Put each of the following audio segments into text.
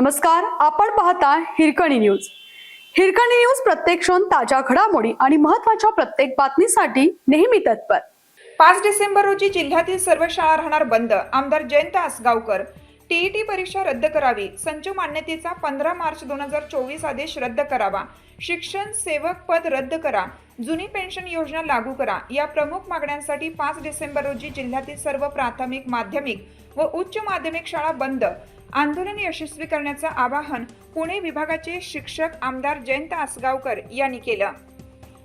नमस्कार आपण पाहता हिरकणी न्यूज. हिरकणी न्यूज प्रत्येक क्षण ताज्या घडामोडी आणि महत्त्वाच्या प्रत्येक बातमीसाठी नेहमी तत्पर. पाच डिसेंबर रोजी जिल्ह्यातील सर्व शाळा राहणार बंद. आमदार जयंत आसगावकर टीईटी परीक्षा रद्द करावी. संच मान्यतेचा पंधरा मार्च दोन हजार चोवीस आदेश रद्द करावा. शिक्षण सेवक पद रद्द करा. जुनी पेन्शन योजना लागू करा. या प्रमुख मागण्यांसाठी पाच डिसेंबर रोजी जिल्ह्यातील सर्व प्राथमिक माध्यमिक व उच्च माध्यमिक शाळा बंद. आंदोलन यशस्वी करण्याचं आवाहन पुणे विभागाचे शिक्षक आमदार जयंत आसगावकर यांनी केलं.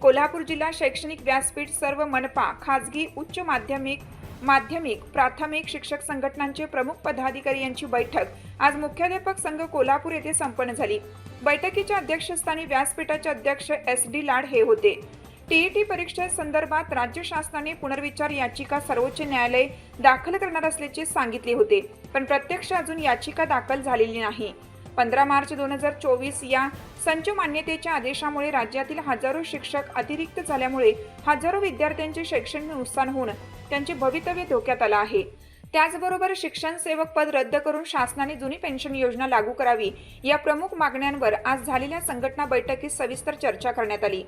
कोल्हापूर जिल्हा शैक्षणिक व्यासपीठ सर्व मनपा खाजगी उच्च माध्यमिक माध्यमिक प्राथमिक शिक्षक संघटनांचे प्रमुख पदाधिकारी यांची बैठक. आज मुख्याध्यापक संघ कोल्हापूर येथे संपन्न झाली. बैठकीच्या अध्यक्षस्थानी व्यासपीठाचे अध्यक्ष एस डी लाड हे होते. टीईटी परीक्षेसंदर्भात राज्य शासनाने पुनर्विचार याचिका सर्वोच्च न्यायालय दाखल करणार असल्याचे सांगितले होते पण प्रत्यक्ष अजून याचिका दाखल झालेली नाही. पंधरा मार्च दोन हजार चोवीस या संच मान्यतेच्या आदेशामुळे राज्यातील हजारो शिक्षक अतिरिक्त झाल्यामुळे हजारो विद्यार्थ्यांचे शैक्षणिक नुकसान होऊन त्यांचे भवितव्य धोक्यात आलं आहे. त्याचबरोबर शिक्षण सेवक पद रद्द करून शासनाने जुनी पेन्शन योजना लागू करावी या प्रमुख मागण्यांवर आज झालेल्या संघटना बैठकीत सविस्तर चर्चा करण्यात आली.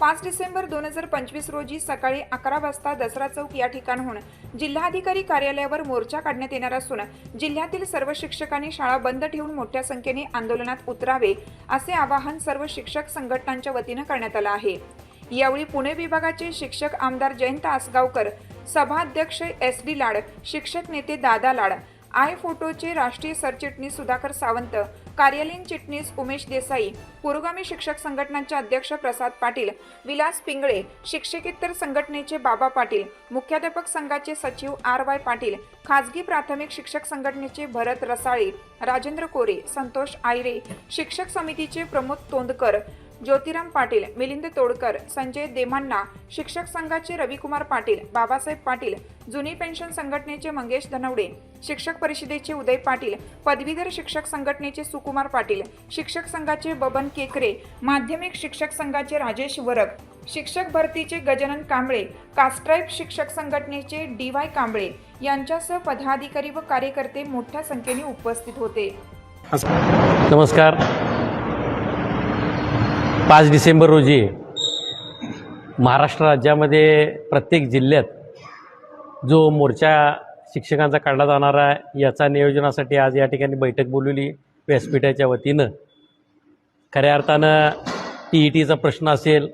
पाच डिसेंबर दोन हजार पंचवीस रोजी सकाळी अकरा वाजता दसरा चौक या ठिकाणहून जिल्हाधिकारी कार्यालयावर मोर्चा काढण्यात येणार असून जिल्ह्यातील सर्व शिक्षकांनी शाळा बंद ठेवून मोठ्या संख्येने आंदोलनात उतरावे असे आवाहन सर्व शिक्षक संघटनांच्या वतीनं करण्यात आलं आहे. यावेळी पुणे विभागाचे शिक्षक आमदार जयंत आसगावकर सभाध्यक्ष एस डी लाड शिक्षक नेते दादा लाड आय फोटोचे राष्ट्रीय सरचिटणीस सुधाकर सावंत कार्यालयीन चिटणीस उमेश देसाई पुरोगामी शिक्षक संघटनांचे अध्यक्ष प्रसाद पाटील विलास पिंगळे शिक्षकेतर संघटनेचे बाबा पाटील मुख्याध्यापक संघाचे सचिव आर वाय पाटील खाजगी प्राथमिक शिक्षक संघटनेचे भरत रसाळे राजेंद्र कोरे संतोष आयरे शिक्षक समितीचे प्रमोद तोंडकर ज्योतिराम पाटील मिलिंद तोडकर संजय देमांना शिक्षक संघाचे रविकुमार पाटील बाबासाहेब पाटील जुनी पेन्शन संघटनेचे मंगेश धनवडे शिक्षक परिषदेचे उदय पाटील पदवीधर शिक्षक संघटनेचे सुकुमार पाटील शिक्षक संघाचे बबन केकरे माध्यमिक शिक्षक संघाचे राजेश वरक शिक्षक भरतीचे गजानन कांबळे कास्ट्राईब शिक्षक संघटनेचे डी वाय कांबळे यांच्यासह पदाधिकारी व कार्यकर्ते मोठ्या संख्येने उपस्थित होते. नमस्कार. पाच डिसेंबर रोजी महाराष्ट्र राज्यामध्ये प्रत्येक जिल्ह्यात जो मोर्चा शिक्षकांचा काढला जाणार आहे याचा नियोजनासाठी आज या ठिकाणी बैठक बोलवली. व्यासपीठाच्या वतीनं खऱ्या अर्थानं टी ई टीचा प्रश्न असेल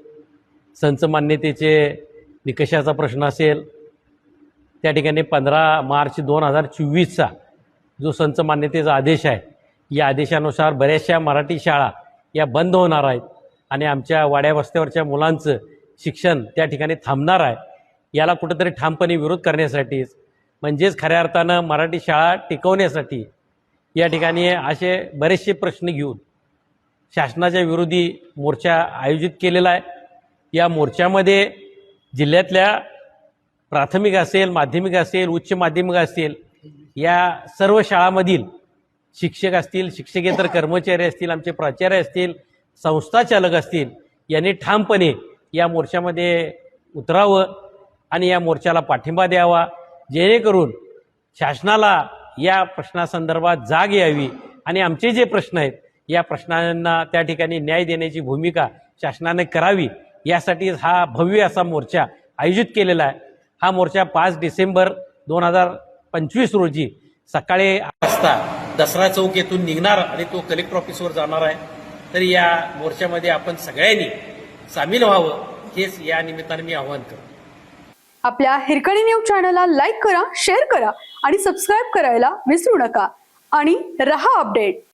संच मान्यतेचे निकषाचा प्रश्न असेल त्या ठिकाणी पंधरा मार्च दोन हजार चोवीसचा जो संच मान्यतेचा आदेश आहे या आदेशानुसार बऱ्याचशा मराठी शाळा या बंद होणार आहेत. आणि आमच्या वाड्या वस्त्यावरच्या मुलांचं शिक्षण त्या ठिकाणी थांबणार आहे. याला कुठंतरी ठामपणे विरोध करण्यासाठीच म्हणजेच खऱ्या अर्थानं मराठी शाळा टिकवण्यासाठी या ठिकाणी असे बरेचसे प्रश्न घेऊन शासनाच्या विरोधी मोर्चा आयोजित केलेला आहे. या मोर्चामध्ये जिल्ह्यातल्या प्राथमिक असेल माध्यमिक असेल उच्च माध्यमिक असेल या सर्व शाळामधील शिक्षक असतील शिक्षकेतर कर्मचारी असतील आमचे प्राचार्य असतील संस्थाचालक असतील यांनी ठामपणे या मोर्चामध्ये उतरावं आणि या मोर्चाला पाठिंबा द्यावा जेणेकरून शासनाला या प्रश्नासंदर्भात जाग यावी आणि आमचे जे प्रश्न आहेत या प्रश्नांना त्या ठिकाणी न्याय देण्याची भूमिका शासनाने करावी यासाठी हा भव्य असा मोर्चा आयोजित केलेला आहे. हा मोर्चा पाच डिसेंबर दोन हजार पंचवीस रोजी सकाळी आठ वाजता दसरा चौक येथून निघणार आणि तो कलेक्टर ऑफिसवर जाणार आहे. तर या मोर्चामध्ये आपण सगळ्यांनी सामील व्हावं हेच या निमित्ताने मी आवाहन करतो. आपल्या हिरकणी न्यूज चॅनलला लाईक करा शेअर करा आणि सबस्क्राईब करायला विसरू नका. आणि रहा अपडेट.